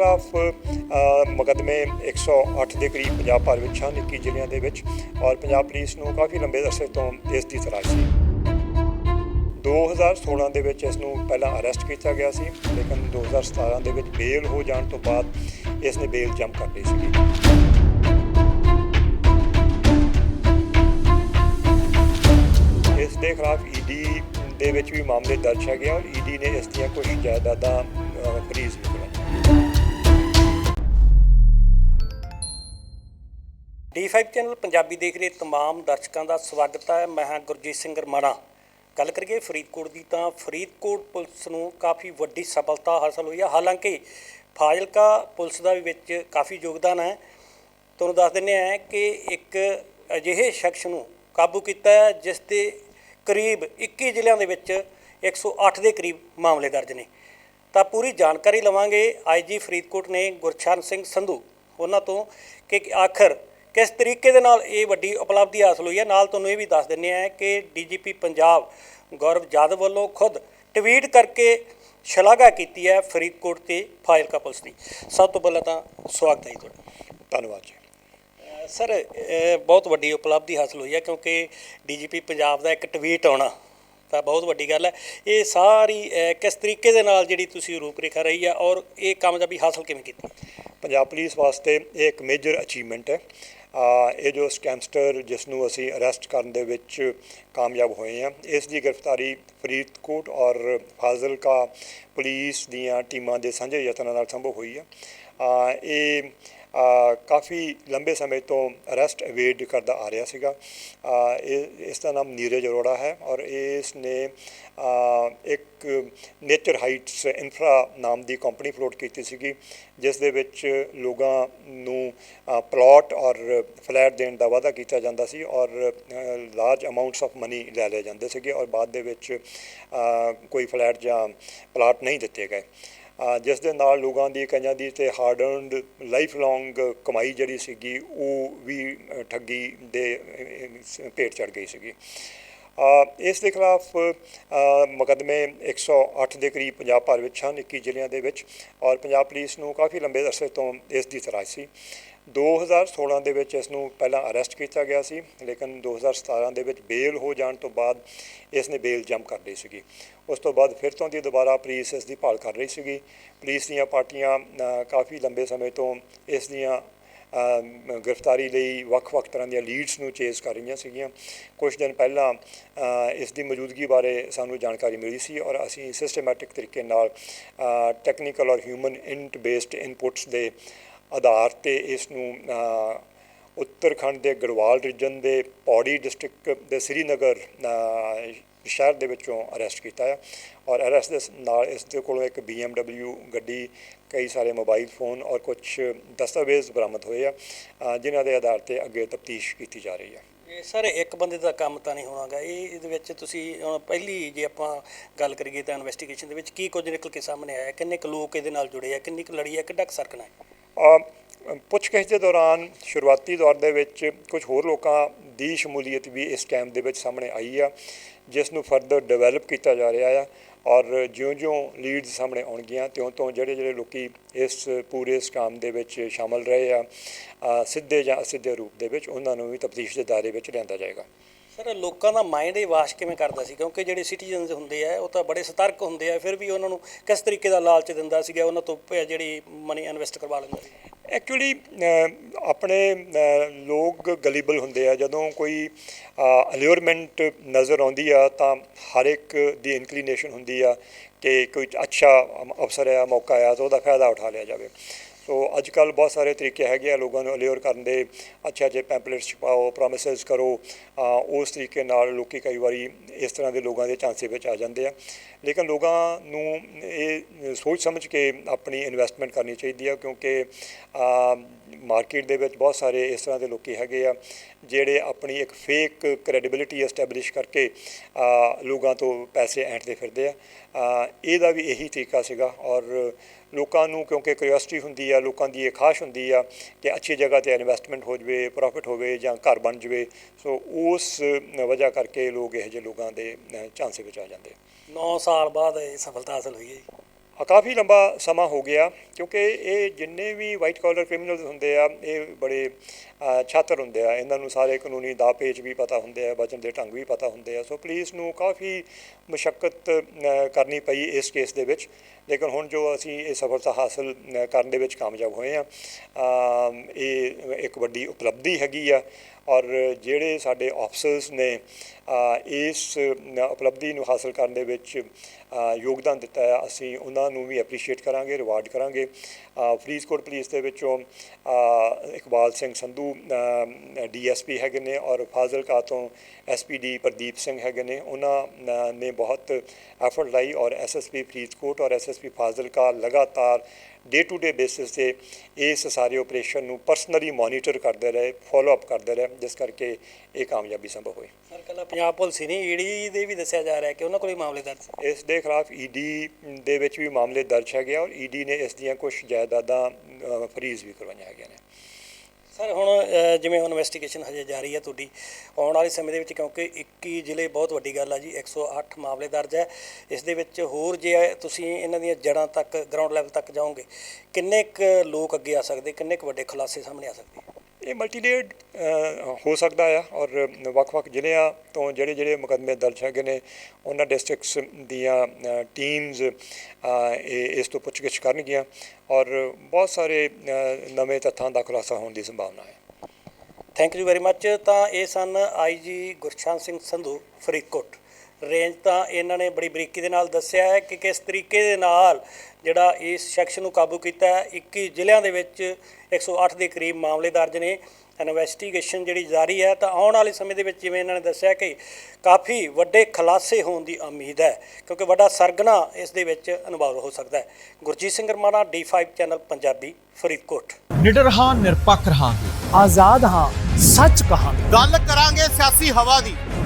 ਖਿਲਾਫ ਮੁਕੱਦਮੇ 108 ਦੇ ਕਰੀਬ ਪੰਜਾਬ ਭਰ ਵਿੱਚ ਹਨ 21 ਜ਼ਿਲ੍ਹਿਆਂ ਦੇ ਵਿੱਚ ਔਰ ਪੰਜਾਬ ਪੁਲਿਸ ਨੂੰ ਕਾਫੀ ਲੰਬੇ ਅਰਸੇ ਤੋਂ ਇਸ ਦੀ ਤਲਾਸ਼ ਸੀ। 2016 ਦੇ ਵਿੱਚ ਇਸ ਨੂੰ ਪਹਿਲਾਂ ਅਰੈਸਟ ਕੀਤਾ ਗਿਆ ਸੀ ਲੇਕਿਨ 2017 ਦੇ ਵਿੱਚ ਬੇਲ ਹੋ ਜਾਣ ਤੋਂ ਬਾਅਦ ਇਸ ਨੇ ਬੇਲ ਜੰਪ ਕਰ ਲਈ ਸੀ ਇਸ ਦੇ ਖਿਲਾਫ ਈਡੀ ਦੇ ਵਿੱਚ ਵੀ ਮਾਮਲੇ ਦਰਜ ਹੈਗੇ ਆ ਔਰ ਈਡੀ ਨੇ ਇਸ ਦੀਆਂ ਕੁਝ ਜਾਇਦਾਦਾਂ ਅ, ਫਰੀਜ਼ ਵੀ ਕਰਾਈਆਂ D5 ਚੈਨਲ ਪੰਜਾਬੀ ਦੇਖ ਰਹੇ ਤਮਾਮ ਦਰਸ਼ਕਾਂ ਦਾ ਸਵਾਗਤ ਹੈ। ਮੈਂ ਹਾਂ ਗੁਰਜੀਤ ਸਿੰਘ ਰਮਾਣਾ ਗੱਲ ਕਰੀਏ ਫਰੀਦਕੋਟ ਦੀ ਤਾਂ ਫਰੀਦਕੋਟ ਪੁਲਿਸ ਨੂੰ ਕਾਫੀ ਵੱਡੀ ਸਫਲਤਾ ਹਾਸਲ ਹੋਈ ਹੈ। ਹਾਲਾਂਕਿ ਫਾਜ਼ਿਲਕਾ ਪੁਲਿਸ ਦਾ ਵੀ ਵਿੱਚ ਕਾਫੀ ਯੋਗਦਾਨ ਹੈ। ਤੁਹਾਨੂੰ ਦੱਸ ਦਿੰਦੇ ਹਾਂ ਕਿ ਇੱਕ ਅਜਿਹੇ ਸ਼ਖਸ ਨੂੰ ਕਾਬੂ ਕੀਤਾ ਹੈ, ਜਿਸ ਦੇ ਕਰੀਬ 21 ਜ਼ਿਲ੍ਹਿਆਂ ਦੇ ਵਿੱਚ 108 ਦੇ ਕਰੀਬ ਮਾਮਲੇ ਦਰਜ ਨੇ। ਤਾਂ ਪੂਰੀ ਜਾਣਕਾਰੀ ਲਵਾਂਗੇ। ਆਈਜੀ ਫਰੀਦਕੋਟ ਨੇ ਗੁਰਸ਼ਰਨ ਸਿੰਘ ਸੰਧੂ। ਉਹਨਾਂ ਤੋਂ ਕਿ ਆਖਰ ਕਿਸ ਤਰੀਕੇ ਦੇ ਨਾਲ ਇਹ ਵੱਡੀ ਉਪਲਬਧੀ ਹਾਸਲ ਹੋਈ ਹੈ? ਨਾਲ ਤੁਹਾਨੂੰ ਇਹ ਵੀ ਦੱਸ ਦਿੰਦੇ ਆ ਕਿ ਡੀਜੀਪੀ ਪੰਜਾਬ ਗੌਰਵ ਜਾਦਵ ਵੱਲੋਂ ਖੁਦ ਟਵੀਟ ਕਰਕੇ ਸ਼ਲਾਘਾ ਕੀਤੀ ਹੈ ਫਰੀਦਕੋਟ ਤੇ ਫਾਜ਼ਿਲਕਾ ਪੁਲਿਸ ਦੀ। ਸਭ ਤੋਂ ਪਹਿਲਾਂ ਤਾਂ ਸਵਾਗਤ ਹੈ ਜੀ ਤੁਹਾਡਾ। ਧੰਨਵਾਦ ਜੀ। ਸਰ ਬਹੁਤ ਵੱਡੀ ਉਪਲਬਧੀ ਹਾਸਲ ਹੋਈ ਹੈ ਕਿਉਂਕਿ ਡੀਜੀਪੀ ਪੰਜਾਬ ਦਾ ਇੱਕ ਟਵੀਟ ਆਉਣਾ ਤਾਂ ਬਹੁਤ ਵੱਡੀ ਗੱਲ ਹੈ। ਇਹ ਸਾਰੀ ਕਿਸ ਤਰੀਕੇ ਦੇ ਨਾਲ ਜਿਹੜੀ ਤੁਸੀਂ ਰੂਪਰੇਖਾ ਰਹੀ ਹੈ ਔਰ ਇਹ ਕਾਮਯਾਬੀ ਹਾਸਲ ਕਿਵੇਂ ਕੀਤੀ? ਪੰਜਾਬ ਪੁਲਿਸ ਵਾਸਤੇ ਇਹ ਇੱਕ ਮੇਜਰ ਅਚੀਵਮੈਂਟ ਹੈ। ਇਹ ਜੋ ਸਕੈਮਸਟਰ ਜਿਸ ਨੂੰ ਅਸੀਂ ਅਰੈਸਟ ਕਰਨ ਦੇ ਵਿੱਚ ਕਾਮਯਾਬ ਹੋਏ ਹਾਂ, ਇਸ ਦੀ ਗ੍ਰਿਫਤਾਰੀ ਫਰੀਦਕੋਟ ਔਰ ਫਾਜ਼ਿਲਕਾ ਪੁਲਿਸ ਦੀਆਂ ਟੀਮਾਂ ਦੇ ਸਾਂਝੇ ਯਤਨਾਂ ਨਾਲ ਸੰਭਵ ਹੋਈ ਹੈ। ਆ, ਇਹ ਕਾਫੀ ਲੰਬੇ ਸਮੇਂ ਤੋਂ ਅਰੈਸਟ ਅਵੇਡ ਕਰਦਾ ਆ ਰਿਹਾ ਸੀਗਾ। ਇਸ ਦਾ ਨਾਮ ਨੀਰਜ ਅਰੋੜਾ ਹੈ ਔਰ ਇਸ ਨੇ ਇੱਕ ਨੇਚਰ ਹਾਈਟਸ ਇਨਫਰਾ ਨਾਮ ਦੀ ਕੰਪਨੀ ਫਲੋਟ ਕੀਤੀ ਸੀਗੀ, ਜਿਸ ਦੇ ਵਿੱਚ ਲੋਕਾਂ ਨੂੰ ਪਲਾਟ ਔਰ ਫਲੈਟ ਦੇਣ ਦਾ ਵਾਅਦਾ ਕੀਤਾ ਜਾਂਦਾ ਸੀ ਔਰ ਲਾਰਜ ਅਮਾਉਂਟਸ ਆਫ ਮਨੀ ਲੈ ਲਏ ਜਾਂਦੇ ਸੀਗੇ ਔਰ ਬਾਅਦ ਦੇ ਵਿੱਚ ਕੋਈ ਫਲੈਟ ਜਾਂ ਪਲਾਟ ਨਹੀਂ ਦਿੱਤੇ ਗਏ। ਜਿਸ ਦੇ ਨਾਲ ਲੋਕਾਂ ਦੀ ਕਈਆਂ ਦੀ ਤੇ ਹਾਰਡ ਅਰਨਡ ਲਾਈਫ ਲੌਂਗ ਕਮਾਈ ਜਿਹੜੀ ਸੀਗੀ ਉਹ ਵੀ ਠੱਗੀ ਦੇ ਭੇਟ ਚੜ ਗਈ ਸੀਗੀ। ਇਸ ਦੇ ਖਿਲਾਫ ਅ, ਮੁਕੱਦਮੇ 108 ਦੇ ਕਰੀਬ ਪੰਜਾਬ ਭਰ ਵਿੱਚ ਹਨ 21 ਜ਼ਿਲ੍ਹਿਆਂ ਦੇ ਵਿੱਚ ਔਰ ਪੰਜਾਬ ਪੁਲਿਸ ਨੂੰ ਕਾਫੀ ਲੰਬੇ ਅਰਸੇ ਤੋਂ ਇਸ ਦੀ ਤਲਾਸ਼ ਸੀ। 2016 ਦੇ ਵਿੱਚ ਇਸ ਨੂੰ ਪਹਿਲਾਂ ਅਰੈਸਟ ਕੀਤਾ ਗਿਆ ਸੀ, ਲੇਕਿਨ 2017 ਦੇ ਵਿੱਚ ਬੇਲ ਹੋ ਜਾਣ ਤੋਂ ਬਾਅਦ ਇਸ ਨੇ ਬੇਲ ਜੰਮ ਕਰ ਲਈ ਸੀਗੀ। ਉਸ ਤੋਂ ਬਾਅਦ ਫਿਰ ਤੋਂ ਦੀ ਦੁਬਾਰਾ ਪੁਲਿਸ ਇਸ ਦੀ ਭਾਲ ਕਰ ਰਹੀ ਸੀਗੀ। ਪੁਲਿਸ ਦੀਆਂ ਪਾਰਟੀਆਂ ਕਾਫੀ ਲੰਬੇ ਸਮੇਂ ਤੋਂ ਇਸ ਦੀਆਂ ਗ੍ਰਿਫਤਾਰੀ ਲਈ ਵੱਖ-ਵੱਖ ਤਰ੍ਹਾਂ ਦੀਆਂ ਲੀਡਸ ਨੂੰ ਚੇਸ ਕਰ ਰਹੀਆਂ ਸੀਗੀਆਂ। ਕੁਝ ਦਿਨ ਪਹਿਲਾਂ ਇਸ ਦੀ ਮੌਜੂਦਗੀ ਬਾਰੇ ਸਾਨੂੰ ਜਾਣਕਾਰੀ ਮਿਲੀ ਸੀ ਔਰ ਅਸੀਂ ਸਿਸਟਮੈਟਿਕ ਤਰੀਕੇ ਨਾਲ ਟੈਕਨੀਕਲ ਔਰ ਹਿਊਮਨ ਇੰਟ ਬੇਸਡ ਇਨਪੁਟਸ ਦੇ ਆਧਾਰ ਤੇ ਇਸ ਨੂੰ ਉੱਤਰਖੰਡ ਦੇ ਗੜਵਾਲ ਰੀਜਨ ਦੇ ਪੌੜੀ ਡਿਸਟ੍ਰਿਕਟ ਦੇ ਸ੍ਰੀਨਗਰ ਸ਼ਹਿਰ ਦੇ ਵਿੱਚੋਂ ਅਰੈਸਟ ਕੀਤਾ ਆ। ਔਰ ਅਰੈਸਟ ਦੇ ਨਾਲ ਇਸ ਦੇ ਕੋਲੋਂ ਇੱਕ BMW ਗੱਡੀ ਕਈ ਸਾਰੇ ਮੋਬਾਈਲ ਫੋਨ ਔਰ ਕੁਝ ਦਸਤਾਵੇਜ਼ ਬਰਾਮਦ ਹੋਏ ਆ ਅ, ਜਿਨ੍ਹਾਂ ਦੇ ਆਧਾਰ ਤੇ ਅੱਗੇ ਤਫਤੀਸ਼ ਕੀਤੀ ਜਾ ਰਹੀ ਹੈ ਇਹ ਸਰ ਇੱਕ ਬੰਦੇ ਦਾ ਕੰਮ ਤਾਂ ਨਹੀਂ ਹੋਣਾਗਾ। ਇਹ ਇਹਦੇ ਵਿੱਚ ਤੁਸੀਂ ਹੁਣ ਪਹਿਲੀ ਜੇ ਆਪਾਂ ਗੱਲ ਕਰੀਏ ਤਾਂ ਇਨਵੈਸਟੀਗੇਸ਼ਨ ਦੇ ਵਿੱਚ ਕੀ ਕੁਝ ਨਿਕਲ ਕੇ ਸਾਹਮਣੇ ਆਇਆ ਕਿੰਨੇ ਕੁ ਲੋਕ ਇਹਦੇ ਨਾਲ ਜੁੜੇ ਆ ਕਿੰਨੀ ਕੁ ਲੜੀ ਆ ਕਿੱਡਾ ਕੁ ਸਰਕਣਾ ਹੈ? ਪੁੱਛਗਿੱਛ ਦੇ ਦੌਰਾਨ ਸ਼ੁਰੂਆਤੀ ਦੌਰ ਦੇ ਵਿੱਚ ਕੁਝ ਹੋਰ ਲੋਕਾਂ ਦੀ ਸ਼ਮੂਲੀਅਤ ਵੀ ਇਸ ਸਕੈਮ ਦੇ ਵਿੱਚ ਸਾਹਮਣੇ ਆਈ ਆ, ਜਿਸ ਨੂੰ ਫਰਦਰ ਡਿਵੈਲਪ ਕੀਤਾ ਜਾ ਰਿਹਾ ਆ ਔਰ ਜਿਉਂ-ਜਿਉਂ ਲੀਡਸ ਸਾਹਮਣੇ ਆਉਣਗੀਆਂ, ਤਿਉਂ-ਤਿਉਂ ਜਿਹੜੇ-ਜਿਹੜੇ ਲੋਕੀ ਇਸ ਪੂਰੇ ਇਸ ਸਕੈਮ ਦੇ ਵਿੱਚ ਸ਼ਾਮਲ ਰਹੇ ਆ ਸਿੱਧੇ ਜਾਂ ਅਸਿੱਧੇ ਰੂਪ ਦੇ ਵਿੱਚ ਉਹਨਾਂ ਨੂੰ ਵੀ ਤਫਤੀਸ਼ ਦੇ ਦਾਇਰੇ ਵਿੱਚ ਲਿਆਂਦਾ ਜਾਏਗਾ। ਸਰ ਲੋਕਾਂ ਦਾ ਮਾਈਂਡ ਇਹ ਵਾਸ਼ ਕਿਵੇਂ ਕਰਦਾ ਸੀ? ਕਿਉਂਕਿ ਜਿਹੜੇ ਸਿਟੀਜ਼ਨਸ ਹੁੰਦੇ ਆ ਉਹ ਤਾਂ ਬੜੇ ਸਤਰਕ ਹੁੰਦੇ ਆ ਫਿਰ ਵੀ ਉਹਨਾਂ ਨੂੰ ਕਿਸ ਤਰੀਕੇ ਦਾ ਲਾਲਚ ਦਿੰਦਾ ਸੀਗਾ ਉਹਨਾਂ ਤੋਂ ਪ- ਜਿਹੜੀ ਮਨੀ ਇਨਵੈਸਟ ਕਰਵਾ ਲੈਂਦਾ ਸੀ? ਐਕਚੁਅਲੀ ਆਪਣੇ ਅ, ਲੋਕ ਗਲੀਬਲ ਹੁੰਦੇ ਆ ਜਦੋਂ ਕੋਈ ਅਲਿਓਰਮੈਂਟ ਨਜ਼ਰ ਆਉਂਦੀ ਆ ਤਾਂ ਹਰ ਇੱਕ ਦੀ ਇਨਕਲੀਨੇਸ਼ਨ ਹੁੰਦੀ ਆ ਕਿ ਕੋਈ ਅੱਛਾ ਅਵਸਰ ਆ ਮੌਕਾ ਆ ਤਾਂ ਉਹਦਾ ਫਾਇਦਾ ਉਠਾ ਲਿਆ ਜਾਵੇ। ਸੋ ਅੱਜ ਕੱਲ ਬਹੁਤ ਸਾਰੇ ਤਰੀਕੇ ਹੈਗੇ ਆ ਲੋਕਾਂ ਨੂੰ ਅਲਿਓਰ ਕਰਨ ਦੇ। ਅੱਛਾ ਜੇ ਪੈਂਪਲੇਟਸ ਛਪਾਓ ਪ੍ਰੋਮਿਸਸ ਕਰੋ। ਉਸ ਤਰੀਕੇ ਨਾਲ ਲੋਕੀ ਕਈ ਵਾਰੀ ਇਸ ਤਰ੍ਹਾਂ ਦੇ ਲੋਕਾਂ ਦੇ ਚਾਂਸੇ ਵਿੱਚ ਆ ਜਾਂਦੇ ਆ। ਲੇਕਿਨ ਲੋਕਾਂ ਨੂੰ ਇਹ ਸੋਚ ਸਮਝ ਕੇ ਆਪਣੀ ਇਨਵੈਸਟਮੈਂਟ ਕਰਨੀ ਚਾਹੀਦੀ ਆ ਕਿਉਂਕਿ ਮਾਰਕੀਟ ਦੇ ਵਿੱਚ ਬਹੁਤ ਸਾਰੇ ਇਸ ਤਰ੍ਹਾਂ ਦੇ ਲੋਕੀ ਹੈਗੇ ਆ, ਜਿਹੜੇ ਆਪਣੀ ਇੱਕ ਫੇਕ ਕ੍ਰੈਡੀਬਿਲਿਟੀ ਐਸਟੈਬਲਿਸ਼ ਕਰਕੇ ਲੋਕਾਂ ਤੋਂ ਪੈਸੇ ਐਂਟਦੇ ਫਿਰਦੇ ਆ। ਇਹਦਾ ਵੀ ਇਹੀ ਤਰੀਕਾ ਸੀਗਾ ਔਰ ਲੋਕਾਂ ਨੂੰ ਕਿਉਂਕਿ ਕਿਉਰਿਓਸਿਟੀ ਹੁੰਦੀ ਆ ਲੋਕਾਂ ਦੀ ਇਹ ਖਾਸ਼ ਹੁੰਦੀ ਆ ਕਿ ਅੱਛੀ ਜਗ੍ਹਾ ਤੇ ਇਨਵੈਸਟਮੈਂਟ ਹੋ ਜਵੇ ਪ੍ਰੋਫਿਟ ਹੋਵੇ ਜਾਂ ਘਰ ਬਣ ਜਵੇ ਸੋ ਉਸ ਵਜ੍ਹਾ ਕਰਕੇ ਲੋਕ ਇਹੋ ਜਿਹੇ ਲੋਕਾਂ ਦੇ ਝਾਂਸੇ ਵਿੱਚ ਆ ਜਾਂਦੇ ਆ। 9 ਸਾਲ ਬਾਅਦ ਇਹ ਸਫਲਤਾ ਹਾਸਲ ਹੋਈ ਹੈ ਕਾਫੀ ਲੰਬਾ ਸਮਾਂ ਹੋ ਗਿਆ ਕਿਉਂਕਿ ਇਹ ਜਿੰਨੇ ਵੀ ਵਾਈਟ ਕਾਲਰ ਕ੍ਰਿਮੀਨਲਸ ਹੁੰਦੇ ਆ ਇਹ ਬੜੇ ਛਾਤਰ ਹੁੰਦੇ ਆ। ਇਹਨਾਂ ਨੂੰ ਸਾਰੇ ਕਾਨੂੰਨੀ ਦਾਅ ਪੇਚ ਵੀ ਪਤਾ ਹੁੰਦੇ ਆ ਬਚਣ ਦੇ ਢੰਗ ਵੀ ਪਤਾ ਹੁੰਦੇ ਆ। ਸੋ ਪੁਲਿਸ ਨੂੰ ਕਾਫੀ ਮੁਸ਼ਕਲ ਕਰਨੀ ਪਈ ਇਸ ਕੇਸ ਦੇ ਵਿੱਚ। ਲੇਕਿਨ ਹੁਣ ਜੋ ਅਸੀਂ ਇਹ ਸਫਲਤਾ ਹਾਸਲ ਕਰਨ ਦੇ ਵਿੱਚ ਕਾਮਯਾਬ ਹੋਏ ਆ ਇਹ ਇੱਕ ਵੱਡੀ ਉਪਲਬਧੀ ਹੈਗੀ ਆ। ਔਰ ਜਿਹੜੇ ਸਾਡੇ ਆਫਸਰਸ ਨੇ ਇਸ ਉਪਲਬਧੀ ਨੂੰ ਹਾਸਲ ਕਰਨ ਦੇ ਵਿੱਚ ਯੋਗਦਾਨ ਦਿੱਤਾ ਹੈ ਅਸੀਂ ਉਹਨਾਂ ਨੂੰ ਵੀ ਐਪਰੀਸ਼ੀਏਟ ਕਰਾਂਗੇ ਰਿਵਾਰਡ ਕਰਾਂਗੇ। ਫਰੀਦਕੋਟ ਪੁਲਿਸ ਦੇ ਵਿੱਚੋਂ ਇਕਬਾਲ ਸਿੰਘ ਸੰਧੂ ਡੀਐਸਪੀ ਹੈਗੇ ਨੇ ਔਰ ਫਾਜ਼ਿਲਕਾ ਤੋਂ ਐਸਪੀਡੀ ਪ੍ਰਦੀਪ ਸਿੰਘ ਹੈਗੇ ਨੇ ਉਹਨਾਂ ਨੇ ਬਹੁਤ ਐਫਰਟ ਲਾਈ ਔਰ ਐਸਐਸਪੀ ਫਰੀਦਕੋਟ ਔਰ ਐਸਐਸਪੀ ਫਾਜ਼ਿਲਕਾ ਲਗਾਤਾਰ ਡੇ ਟੂ ਡੇ ਬੇਸਿਸ ਤੇ ਇਸ ਸਾਰੇ ਆਪਰੇਸ਼ਨ ਨੂੰ ਪਰਸਨਲੀ ਮੋਨੀਟਰ ਕਰਦੇ ਰਹੇ ਫਾਲੋ ਅਪ ਕਰਦੇ ਰਹੇ ਜਿਸ ਕਰਕੇ ਇਹ ਕਾਮਯਾਬੀ ਸੰਭਵ ਹੋਈ। ਸਰ ਕੱਲਾ ਪੰਜਾਬ ਪੁਲਿਸ ਨਹੀਂ ਈਡੀ ਦੇ ਵੀ ਦੱਸਿਆ ਜਾ ਰਿਹਾ ਕਿ ਉਹਨਾਂ ਕੋਲ ਵੀ ਮਾਮਲੇ ਦਰਜ ਇਸ ਦੇ ਖਿਲਾਫ ਈਡੀ ਦੇ ਵਿੱਚ ਵੀ ਮਾਮਲੇ ਦਰਜ ਹੈਗੇ ਔਰ ਈਡੀ ਨੇ ਇਸ ਦੀਆਂ ਕੁਝ ਜਾਇਦਾਦਾਂ ਫਰੀਜ਼ ਵੀ ਕਰਵਾਈਆਂ ਹੈਗੀਆਂ ਨੇ। ਸਰ ਹੁਣ ਅ, ਜਿਵੇਂ ਹੁਣ ਇਨਵੈਸਟੀਗੇਸ਼ਨ ਹਜੇ ਜਾਰੀ ਹੈ ਤੁਹਾਡੀ ਆਉਣ ਵਾਲੇ ਸਮੇਂ ਦੇ ਵਿੱਚ ਕਿਉਂਕਿ 21 ਜ਼ਿਲ੍ਹੇ ਬਹੁਤ ਵੱਡੀ ਗੱਲ ਆ ਜੀ 108 ਮਾਮਲੇ ਦਰਜ ਹੈ। ਇਸ ਦੇ ਵਿੱਚ ਹੋਰ ਜੇ ਤੁਸੀਂ ਇਹਨਾਂ ਦੀਆਂ ਜੜ੍ਹਾਂ ਤੱਕ ਗਰਾਊਂਡ ਲੈਵਲ ਤੱਕ ਜਾਓਗੇ ਕਿੰਨੇ ਕੁ ਲੋਕ ਅੱਗੇ ਆ ਸਕਦੇ ਕਿੰਨੇ ਕੁ ਵੱਡੇ ਖੁਲਾਸੇ ਸਾਹਮਣੇ ਆ ਸਕਦੇ? ਇਹ ਮਲਟੀਲੇਅਰਡ ਹੋ ਸਕਦਾ ਆ ਔਰ ਵੱਖ-ਵੱਖ ਜ਼ਿਲ੍ਹਿਆਂ ਤੋਂ ਜਿਹੜੇ ਜਿਹੜੇ ਮੁਕੱਦਮੇ ਦਰਜ ਹੈਗੇ ਨੇ, ਉਹਨਾਂ ਡਿਸਟ੍ਰਿਕਟਸ ਦੀਆਂ ਟੀਮਸ ਇਹ, ਇਸ ਤੋਂ ਪੁੱਛਗਿੱਛ ਕਰਨਗੀਆਂ ਔਰ ਬਹੁਤ ਸਾਰੇ ਨਵੇਂ ਤੱਥਾਂ ਦਾ ਖੁਲਾਸਾ ਹੋਣ ਦੀ ਸੰਭਾਵਨਾ ਹੈ। ਥੈਂਕ ਯੂ ਵੈਰੀ ਮੱਚ ਤਾਂ ਇਹ ਸਨ ਆਈਜੀ ਗੁਰਸ਼ਾਨ ਸਿੰਘ ਸੰਧੂ, ਫਰੀਦਕੋਟ। ਰੇਂਜ ਤਾਂ ਇਹਨਾਂ ਨੇ ਬੜੀ ਬਰੀਕੀ ਦੇ ਨਾਲ ਦੱਸਿਆ ਹੈ ਕਿ ਕਿਸ ਤਰੀਕੇ ਦੇ ਨਾਲ ਜਿਹੜਾ ਇਸ ਸ਼ਖਸ ਨੂੰ ਕਾਬੂ ਕੀਤਾ ਹੈ 21 ਜ਼ਿਲ੍ਹਿਆਂ ਦੇ ਵਿੱਚ 108 ਦੇ ਕਰੀਬ ਮਾਮਲੇ ਦਰਜ ਨੇ। ਇਨਵੈਸਟੀਗੇਸ਼ਨ ਜਿਹੜੀ ਜਾਰੀ ਹੈ ਤਾਂ ਆਉਣ ਵਾਲੇ ਸਮੇਂ ਦੇ ਵਿੱਚ ਜਿਵੇਂ ਇਹਨਾਂ ਨੇ ਦੱਸਿਆ ਕਿ ਕਾਫੀ ਵੱਡੇ ਖੁਲਾਸੇ ਹੋਣ ਦੀ ਉਮੀਦ ਹੈ ਕਿਉਂਕਿ ਵੱਡਾ ਸਰਗਨਾ ਇਸ ਦੇ ਵਿੱਚ ਇਨਵੋਲਵ ਹੋ ਸਕਦਾ ਹੈ। Gurjit Singh Ramana D5 channel Punjabi Faridkot. ਨਿਡਰ ਹਾਂ ਨਿਰਪੱਖ ਰਹਾਂਗੇ। ਆਜ਼ਾਦ ਹਾਂ ਸੱਚ ਕਹਾਂਗੇ। ਗੱਲ ਕਰਾਂਗੇ ਸਿਆਸੀ ਹਵਾ ਦੀ।